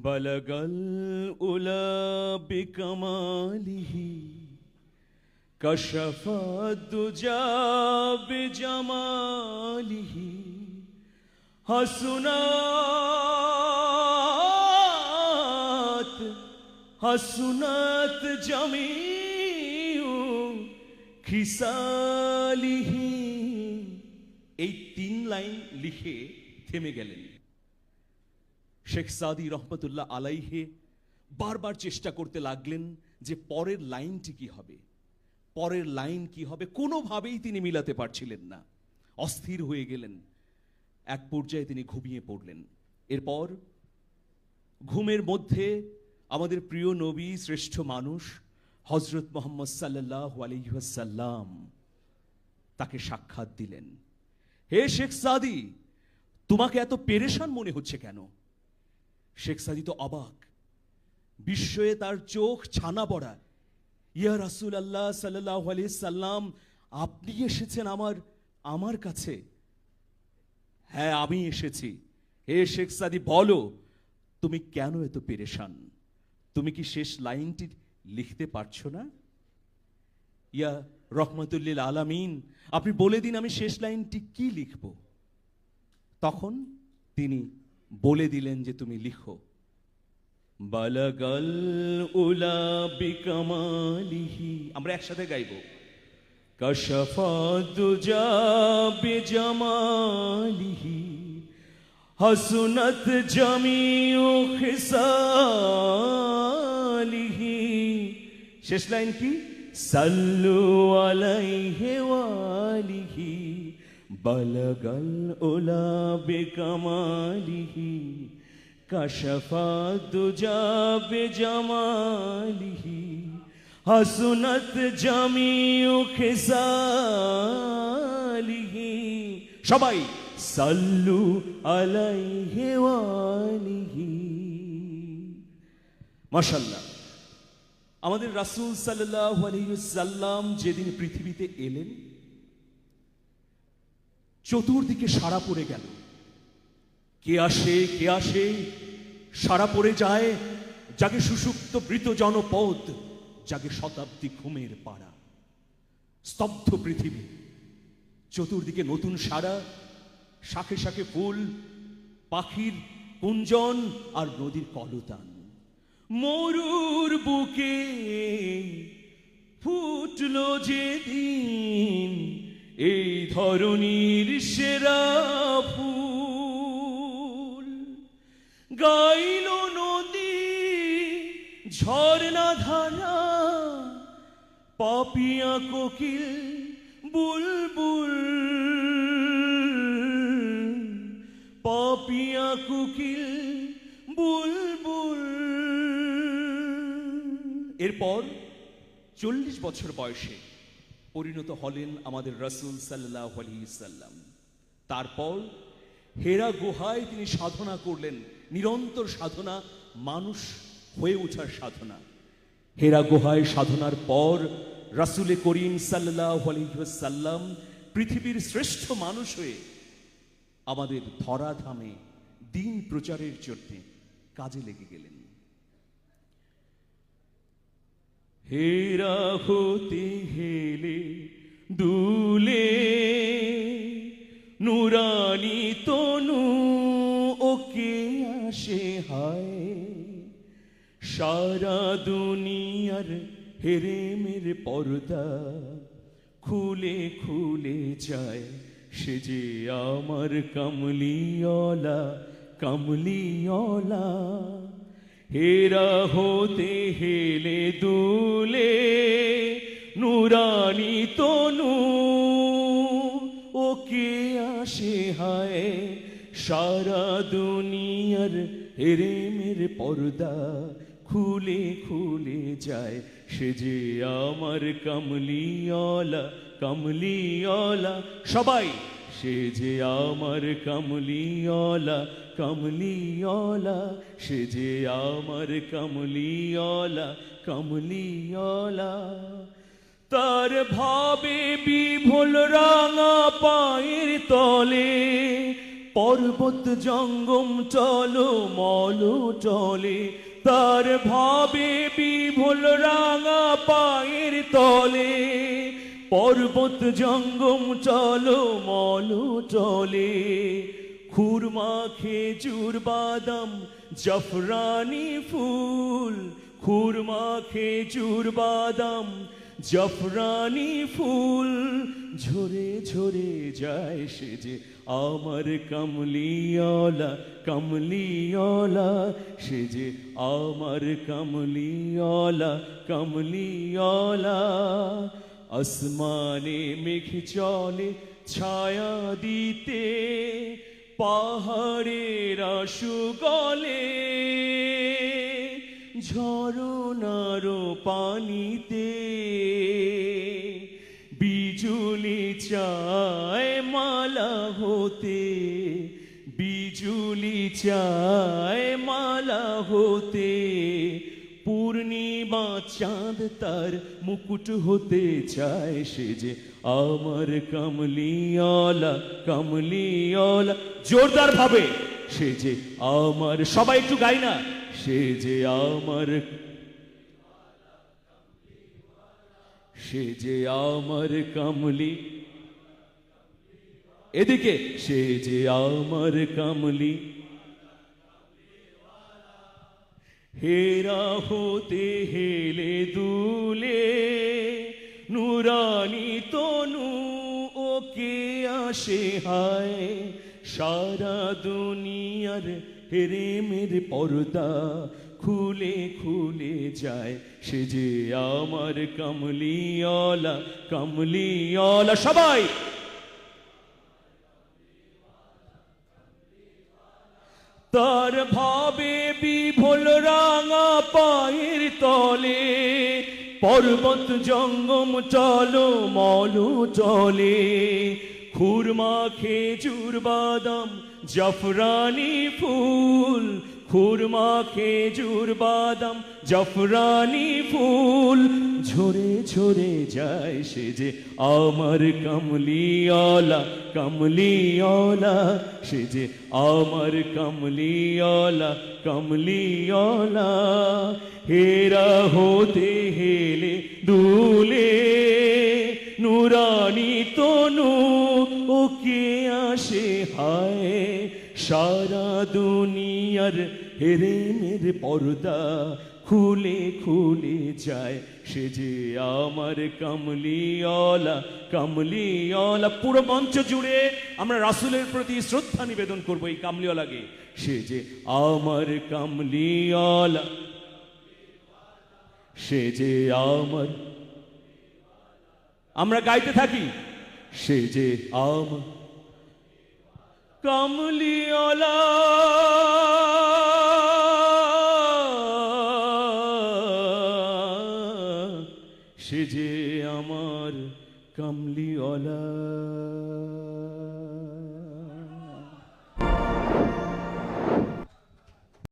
بلغ الأولى بكماله كشف الدجى بجماله حسنات حسنات جميع খিসালিহি এই তিন লাইন লিখে থেমে গেলেন শেখ সাদি রহমতুল্লাহ আলাইহে বারবার চেষ্টা করতে লাগলেন যে পরের লাইনটি কি হবে? পরের লাইন কি হবে? কোনোভাবেই তিনি মিলাতে পারছিলেন না। অস্থির হয়ে গেলেন। এক পর্যায়ে তিনি ঘুমিয়ে পড়লেন। এরপর ঘুমের মধ্যে আমাদের প্রিয় নবী, শ্রেষ্ঠ মানুষ হজরত মোহাম্মদ সাল্লাহ আলহাসাল্লাম তাকে সাক্ষাৎ দিলেন। হে শেখ সাদি, তোমাকে এত পেরেশান মনে হচ্ছে কেন? শেখ সাদি তো অবাক। বিস্ময়ে তার চোখ ছানা পড়া। ইয়া রাসুল আল্লাহ সাল্লাহ আলি সাল্লাম, আপনি এসেছেন আমার আমার কাছে? হ্যাঁ আমি এসেছি। হে শেখ সাদি, বলো, তুমি কেন এত পেরেশান? তুমি কি শেষ লাইনটি লিখতে পারছ না? ইয়া রহমতুল্লিল আলামিন, আপনি বলে দিন আমি শেষ লাইনটি কি লিখব? তখন তিনি বলে দিলেন যে তুমি লিখো। বালাগাল উলা বিকামালিহি। আমরা একসাথে গাইব। কশফাদুজা বিজামালিহি। হাসুনত জামিউ খিসালিহি। শেষ লাইন কি? সাল্লু আলাইহি বালাগাল উলা বিকামালিহি কাশফা দুজা বিজামালিহি হাসুনত জামিউ খিসালিহি সবাই সাল্লু আলাইহি ওয়ালিহি মাশাল্লাহ আমাদের রাসূল সাল্লাল্লাহু আলাইহি সাল্লাম যেদিন পৃথিবীতে এলেন চতুর্দিকে সারা পড়ে গেল। কে আসে কে আসে? সারা পড়ে যায় যাকে সুষুপ্ত বৃত জনপদ যাকে শতাব্দী ঘুমের পাড়া। স্তব্ধ পৃথিবী, চতুর্দিকে নতুন সারা শাখে শাখে ফুল, পাখির কুঞ্জন আর নদীর কলতান। মরুর বুকে ফুটলো যেদিন এই ধরনীর সেরা ফুল। গাইল নদী, ঝর্ণা ধারা, পাপিয়া কোকিল, বুলবুল। পাপিয়া কোকিল, বুলবুল। এরপর চল্লিশ বছর বয়সে পরিণত হলেন আমাদের রসুল সাল্লাহ আলী সাল্লাম। তারপর হেরা গুহায় তিনি সাধনা করলেন, নিরন্তর সাধনা, মানুষ হয়ে ওঠার সাধনা। হেরা গুহায় সাধনার পর রাসুলে করিম সাল্লাহ আলহিসাল্লাম পৃথিবীর শ্রেষ্ঠ মানুষ হয়ে আমাদের ধরাধামে দিন প্রচারের জন্য কাজে লেগে গেলেন। হেরা হতে হেলে দুলে নুরানি তনু, ওকে আসে হায়। সারা দুনিয়ার হেরেমের পর্দা খুলে খুলে যায় সে যে আমার কামলিওলা কামলিওলা হেরা হতে হেলে দুলে, নুরানি তনু, ওকে আসে হায় সারা দুনিয়ার হেরেমের পর্দা, খুলে খুলে যায় সে যে আমার কামলিওলা কামলিওলা সবাই সে যে আমার কামলিওলা কামলিওলা সে যে আমার কামলিওলা কামলিওলা তার ভাবে বিভোল রাঙা পায়ের তলে, পর্বত জঙ্গম চলো, মল চলে। তার ভাবে বিভোল রাঙা পায়ের তলে, পর্বত জঙ্গম চলো, মল চলে। খুরমা খেজুর বাদাম, জফরানি ফুল। খুরমা খেজুর বাদাম, জফরানি ফুল। ঝরে ঝরে যায় সে যে আমার কমলিওলা কমলিওলা সে যে আমার কমলিওলা কমলিওলা আসমানে মেঘ চলে ছায়া দিতে পাহাড়ের সুগলে ঝরুনার পানিতে বিজুলি চায় মালা হতে বিজুলি চায় মালা হতে। চাঁদ তার মুকুট হতে চায় সে যে আমার কমলিওলা কমলিওলা জোরদার ভাবে সে যে আমার, সবাই একটু গাই না, সে যে আমার সে যে আমার কমলি। এদিকে সে যে আমার কমলি হেরা হতে হেলে দুলে, নুরানি তনু ওকে আসে হায়। সারা দুনিয়ার হেরে মেরে পর্দা খুলে খুলে যায়। সে যে আমার কমলিওলা কমলিওলা সবাই! তার ভাবে রাঙা পায়ের তলে পর্বত জঙ্গম চলো মলো চলে। খুরমা খেজুর বাদাম জফরানি ফুল খুরমা, খেজুর, বাদাম, জফরানি ফুল। ঝরে ঝরে যায় সে যে আমার কমলিওলা কমলিওলা সে যে আমার কমলিওলা কমলিওলা হেরা হতে হেলে দুলে, নুরানি তনু ওকে আসে হায়? সারা দুনিয়ার হেরে মেরে পর্দা খুলে খুলে যায়। সে যে আমার কমলিওলা কমলিওলা পুরো মঞ্চ জুড়ে আমরা রাসুলের প্রতি শ্রদ্ধা নিবেদন করব এই কামলিওয়ালাকে। সে যে আমার কামলিওয়ালা, সে যে আমার, আমরা গাইতে থাকি। সে যে আমার কামলিওয়ালা। সে যে আমার কামলিওয়ালা।